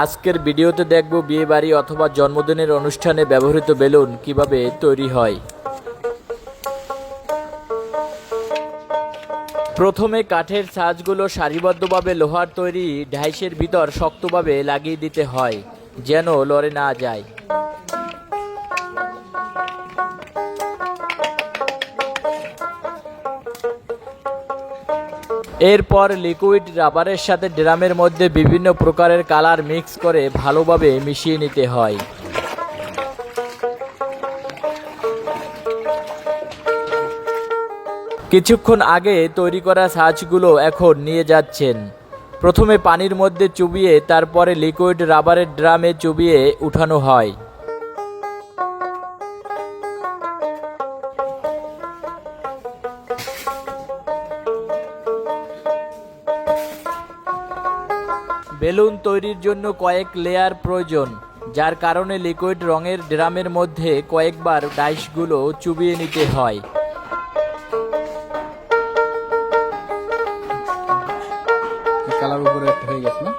আজকের ভিডিওতে দেখব বিয়ে বাড়ি অথবা জন্মদিনের অনুষ্ঠানে ব্যবহৃত বেলুন কীভাবে তৈরি হয়। প্রথমে কাঠের সাজগুলো সারিবদ্ধভাবে লোহার তৈরি, ঢাইসের ভিতর শক্তভাবে লাগিয়ে দিতে হয়, যেন লড়ে না যায়। এরপর লিকুইড রাবারের সাথে ড্রামের মধ্যে বিভিন্ন প্রকারের কালার মিক্স করে ভালোভাবে মিশিয়ে নিতে হয়। কিছুক্ষণ আগে তৈরি করা সাজগুলো এখন নিয়ে যাচ্ছেন। প্রথমে পানির মধ্যে চুবিয়ে, তারপরে লিকুইড রাবারের ড্রামে চুবিয়ে উঠানো হয়। বেলুন তৈরির জন্য কয়েক লেয়ার প্রয়োজন যার কারণে লিকুইড রঙের ড্রামের মধ্যে কয়েকবার ডাইসগুলো চুবিয়ে নিতে হয়। কালার উপরে একটা হয়ে গেছে না?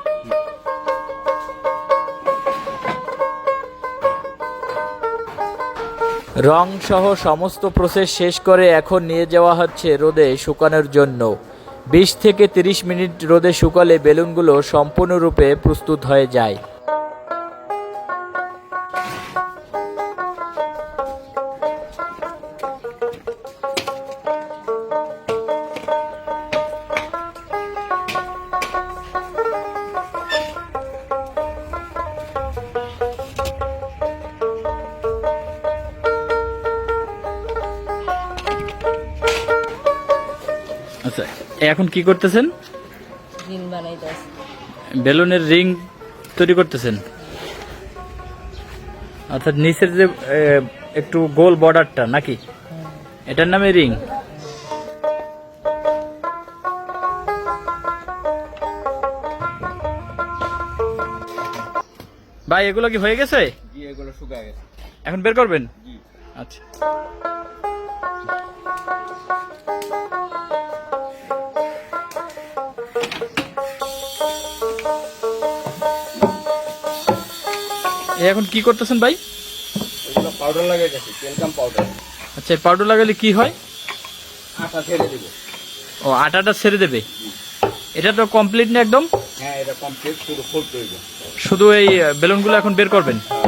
রং সহ সমস্ত প্রসেস শেষ করে এখন নিয়ে যাওয়া হচ্ছে রোদে শুকানোর জন্য। বিশ থেকে তিরিশ মিনিট রোদে শুকালে বেলুনগুলো সম্পূর্ণরূপে প্রস্তুত হয়ে যায়। আচ্ছা এখন কি করতেছেন? রিং বানাইতেছে বেলুনের রিং তৈরি করতেছেন? অর্থাৎ নিচের যে একটু গোল বর্ডারটা নাকি? এটার নামে রিং। ভাই এগুলো কি হয়ে গেছে? এগুলো শুকায় গেছে। এখন বের করবেন? আচ্ছা। এখন কি করতেছেন ভাই? এগুলো পাউডার লাগিয়ে গেছে ওয়েলকাম পাউডার আচ্ছা পাউডার লাগালে কি হয়? আটা ছেড়ে দেবে। ও আটাটা ছেড়ে দেবে। এটা তো কমপ্লিট না একদম? হ্যাঁ এটা কমপ্লিট পুরো ফুল শুধু এই বেলুনগুলো এখন বের করবেন? হ্যাঁ,